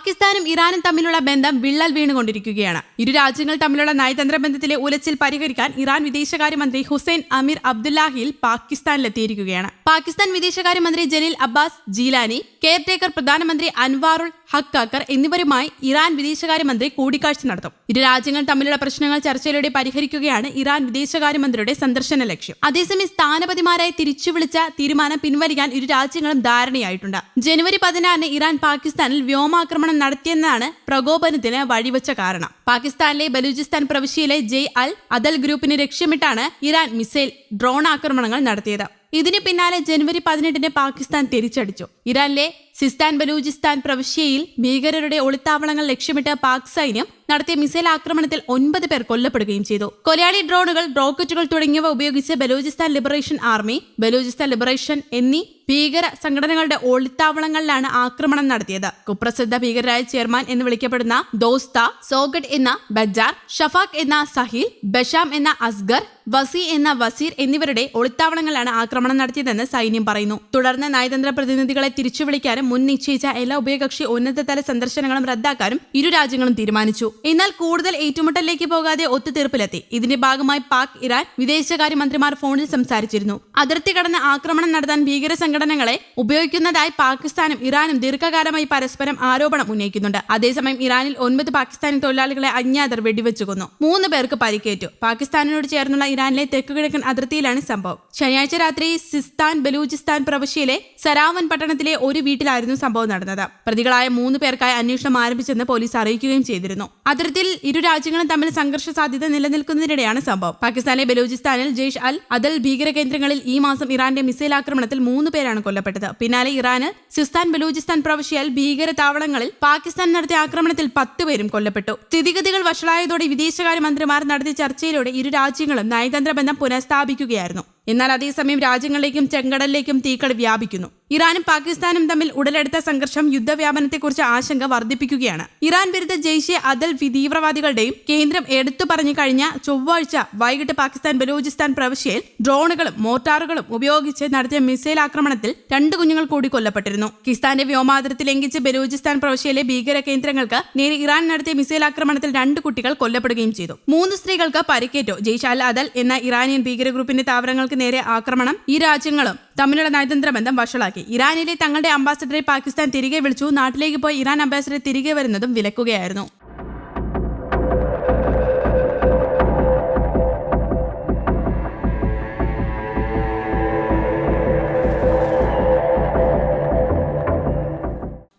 പാകിസ്ഥാനും ഇറാനും തമ്മിലുള്ള ബന്ധം വിള്ളൽ വീണുകൊണ്ടിരിക്കുകയാണ്. ഇരു രാജ്യങ്ങൾ തമ്മിലുള്ള നയതന്ത്ര ബന്ധത്തിലെ ഉലച്ചിൽ പരിഹരിക്കാൻ ഇറാൻ വിദേശകാര്യമന്ത്രി ഹുസൈൻ അമീർ അബ്ദുല്ലാഹിൽ പാകിസ്ഥാനിലെത്തിയിരിക്കുകയാണ്. പാകിസ്ഥാൻ വിദേശകാര്യമന്ത്രി ജലീൽ അബ്ബാസ് ജീലാനി കെയർടേക്കർ പ്രധാനമന്ത്രി അൻവാറുൾ ഹക്കാക്കർ എന്നിവരുമായി ഇറാൻ വിദേശകാര്യമന്ത്രി കൂടിക്കാഴ്ച നടത്തും. ഇരു രാജ്യങ്ങൾ തമ്മിലുള്ള പ്രശ്നങ്ങൾ ചർച്ചയിലൂടെ പരിഹരിക്കുകയാണ് ഇറാൻ വിദേശകാര്യമന്ത്രിയുടെ സന്ദർശന ലക്ഷ്യം. അതേസമയം സ്ഥാനപതിമാരായി തിരിച്ചു വിളിച്ച തീരുമാനം പിൻവലിക്കാൻ ഇരു രാജ്യങ്ങളും ധാരണയായിട്ടുണ്ട്. ജനുവരി പതിനാറിന് ഇറാൻ പാകിസ്ഥാനിൽ വ്യോമാക്രമണം നടത്തിയെന്നാണ് പ്രകോപനത്തിന് വഴിവെച്ച കാരണം. പാകിസ്ഥാനിലെ ബലൂചിസ്ഥാൻ പ്രവിശ്യയിലെ ജയ് അൽ അദൽ ഗ്രൂപ്പിനെ ലക്ഷ്യമിട്ടാണ് ഇറാൻ മിസൈൽ ഡ്രോൺ ആക്രമണങ്ങൾ നടത്തിയത്. ഇതിന് പിന്നാലെ ജനുവരി പതിനെട്ടിന് പാകിസ്ഥാൻ തിരിച്ചടിച്ചു. ഇറാനിലെ സിസ്താൻ ബലൂചിസ്ഥാൻ പ്രവിശ്യയിൽ ഭീകരരുടെ ഒളിത്താവളങ്ങൾ ലക്ഷ്യമിട്ട് പാക് സൈന്യം നടത്തിയ മിസൈൽ ആക്രമണത്തിൽ ഒൻപത് പേർ കൊല്ലപ്പെടുകയും ചെയ്തു. കൊലയാളി ഡ്രോണുകൾ റോക്കറ്റുകൾ തുടങ്ങിയവ ഉപയോഗിച്ച് Balochistan liberation army Balochistan liberation എന്നീ ഭീകര സംഘടനകളുടെ ഒളിത്താവളങ്ങളിലാണ് ആക്രമണം നടത്തിയത്. കുപ്രസിദ്ധ ഭീകരരായ ചെയർമാൻ എന്ന് വിളിക്കപ്പെടുന്ന ദോസ്ത സോഗഡ് എന്ന ബജാർ ഷഫാഖ് എന്ന സഹീൽ ബഷാം എന്ന അസ്ഗർ വസി എന്ന വസീർ എന്നിവരുടെ ഒളിത്താവളങ്ങളിലാണ് ആക്രമണം നടത്തിയതെന്ന് സൈന്യം പറയുന്നു. തുടർന്ന് നയതന്ത്ര പ്രതിനിധികളെ തിരിച്ചു വിളിക്കാനും മുൻ നിശ്ചയിച്ച എല്ലാ ഉഭയകക്ഷി ഉന്നതതല സന്ദർശനങ്ങളും റദ്ദാക്കാനും ഇരു രാജ്യങ്ങളും തീരുമാനിച്ചു. എന്നാൽ കൂടുതൽ ഏറ്റുമുട്ടലിലേക്ക് പോകാതെ ഒത്തുതീർപ്പിലെത്തി. ഇതിന്റെ ഭാഗമായി പാക് ഇറാൻ വിദേശകാര്യമന്ത്രിമാർ ഫോണിൽ സംസാരിച്ചിരുന്നു. അതിർത്തി കടന്ന് ആക്രമണം നടത്താൻ ഭീകര സംഘടനകളെ ഉപയോഗിക്കുന്നതായി പാകിസ്ഥാനും ഇറാനും ദീർഘകാലമായി പരസ്പരം ആരോപണം ഉന്നയിക്കുന്നുണ്ട്. അതേസമയം ഇറാനിൽ ഒൻപത് പാകിസ്ഥാനി തൊഴിലാളികളെ അജ്ഞാതർ വെടിവെച്ചു കൊന്നു മൂന്ന് പേർക്ക് പരിക്കേറ്റു. പാകിസ്ഥാനോട് ചേർന്നുള്ള ഇറാനിലെ തെക്കുകിഴക്കൻ അതിർത്തിയിലാണ് സംഭവം. ശനിയാഴ്ച രാത്രി സിസ്താൻ ബലൂചിസ്ഥാൻ പ്രവിശ്യയിലെ സരാവൻ പട്ടണത്തിലെ ഒരു വീട്ടിലായിരുന്നു സംഭവം നടന്നത്. പ്രതികളായ മൂന്ന് പേർക്കായി അന്വേഷണം ആരംഭിച്ചെന്ന് പോലീസ് അറിയിക്കുകയും ചെയ്തിരുന്നു. അതിർത്തിയിൽ ഇരു രാജ്യങ്ങളും തമ്മിൽ സംഘർഷ സാധ്യത നിലനിൽക്കുന്നതിനിടെയാണ് സംഭവം. പാകിസ്ഥാനിലെ ബലൂചിസ്ഥാനിൽ ജെയ്ഷ് അൽ അദൽ ഭീകര കേന്ദ്രങ്ങളിൽ ഈ മാസം ഇറാന്റെ മിസൈൽ ആക്രമണത്തിൽ മൂന്ന് പേരാണ് കൊല്ലപ്പെട്ടത്. പിന്നാലെ ഇറാന് സിസ്താൻ ബലൂചിസ്ഥാൻ പ്രവിശ്യയിൽ ഭീകര താവളങ്ങളിൽ പാകിസ്ഥാൻ നടത്തിയ ആക്രമണത്തിൽ പത്ത് പേരും കൊല്ലപ്പെട്ടു. സ്ഥിതിഗതികൾ വഷളായതോടെ വിദേശകാര്യമന്ത്രിമാർ നടത്തിയ ചർച്ചയിലൂടെ ഇരു രാജ്യങ്ങളും നയതന്ത്ര ബന്ധം പുനഃസ്ഥാപിക്കുകയായിരുന്നു. എന്നാൽ അതേസമയം രാജ്യങ്ങളിലേക്കും ചെങ്കടലിലേക്കും തീക്കളി വ്യാപിക്കുന്നു. ഇറാനും പാകിസ്ഥാനും തമ്മിൽ ഉടലെടുത്ത സംഘർഷം യുദ്ധവ്യാപനത്തെക്കുറിച്ച് ആശങ്ക വർദ്ധിപ്പിക്കുകയാണ്. ഇറാൻ വിരുദ്ധ ജെയ്ഷെ അദൽ തീവ്രവാദികളുടെയും കേന്ദ്രം എടുത്തു പറഞ്ഞു കഴിഞ്ഞ ചൊവ്വാഴ്ച വൈകിട്ട് പാകിസ്ഥാൻ ബലൂചിസ്ഥാൻ പ്രവിശ്യയിൽ ഡ്രോണുകളും മോർട്ടാറുകളും ഉപയോഗിച്ച് നടത്തിയ മിസൈൽ ആക്രമണത്തിൽ രണ്ട് കുഞ്ഞുങ്ങൾ കൂടി കൊല്ലപ്പെട്ടിരുന്നു. കിസ്ഥാന്റെ വ്യോമാതിർത്തി ലംഘിച്ച് ബലൂചിസ്ഥാൻ പ്രവിശ്യയിലെ ഭീകര കേന്ദ്രങ്ങൾക്ക് നേരെ ഇറാൻ നടത്തിയ മിസൈൽ ആക്രമണത്തിൽ രണ്ട് കുട്ടികൾ കൊല്ലപ്പെടുകയും ചെയ്തു. മൂന്ന് സ്ത്രീകൾക്ക് പരിക്കേറ്റു. ജെയ്ഷ് അൽ അദൽ എന്ന ഇറാനിയൻ ഭീകര ഗ്രൂപ്പിന്റെ താവരങ്ങൾക്ക് നേരെ ആക്രമണം ഈ രാജ്യങ്ങളും തമ്മിലുള്ള നയതന്ത്ര ബന്ധം വഷളാക്കി. ഇറാനിലെ തങ്ങളുടെ അംബാസഡറെ പാകിസ്ഥാൻ തിരികെ വിളിച്ചു. നാട്ടിലേക്ക് പോയി ഇറാൻ അംബാസഡറെ തിരികെ വരുന്നതും വിലക്കുകയായിരുന്നു.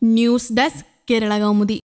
News desk Kerala Kaumudi.